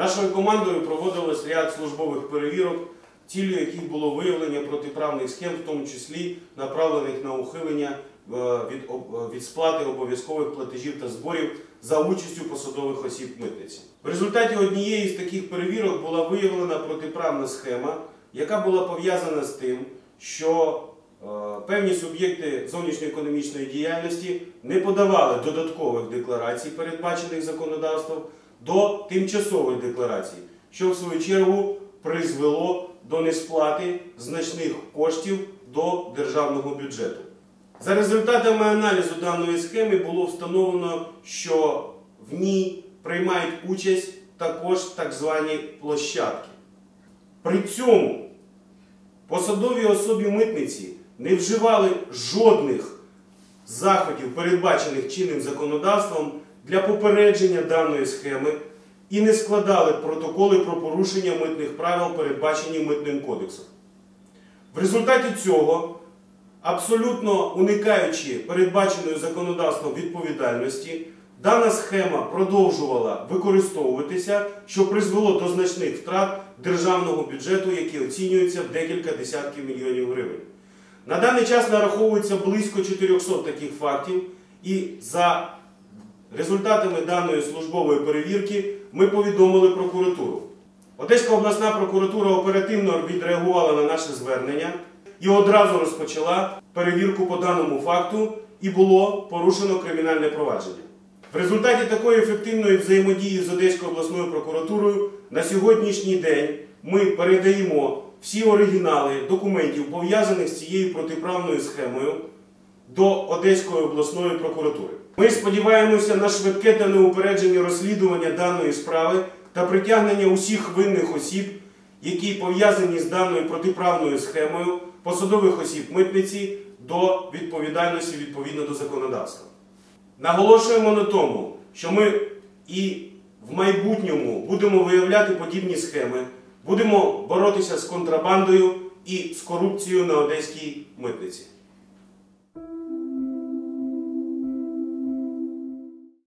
Нашою командою проводилось ряд службових перевірок, цілею яких було виявлення протиправних схем, в тому числі направлених на ухилення е, від, е, від сплати обов'язкових платежів та зборів за участю посадових осіб митниці. В результаті однієї з таких перевірок була виявлена протиправна схема, яка була пов'язана з тим, що е, певні суб'єкти зовнішньоекономічної діяльності не подавали додаткових декларацій, передбачених законодавством, до тимчасових декларацій, що в свою чергу призвело до несплати значних коштів до державного бюджету. За результатами аналізу даної схеми було встановлено, що в ній приймають участь також так звані площадки. При цьому посадові особі митниці не вживали жодних заходів, передбачених чинним законодавством для попередження даної схеми і не складали протоколи про порушення митних правил, передбачені митним кодексом. В результаті цього, абсолютно уникаючи передбаченої законодавством відповідальності, дана схема продовжувала використовуватися, що призвело до значних втрат державного бюджету, які оцінюються в декілька десятків мільйонів гривень. На даний час нараховується близько 400 таких фактів, і за результатами даної службової перевірки ми повідомили прокуратуру. Одеська обласна прокуратура оперативно відреагувала на наше звернення і одразу розпочала перевірку по даному факту і було порушено кримінальне провадження. В результаті такої ефективної взаємодії з Одеською обласною прокуратурою на сьогоднішній день ми передаємо всі оригінали документів, пов'язаних з цією протиправною схемою, до Одеської обласної прокуратури. Ми сподіваємося на швидке та неупереджене розслідування даної справи та притягнення усіх винних осіб, які пов'язані з даною протиправною схемою посадових осіб митниці до відповідальності відповідно до законодавства. Наголошуємо на тому, що ми і в майбутньому будемо виявляти подібні схеми, будемо боротися з контрабандою і з корупцією на одеській митниці.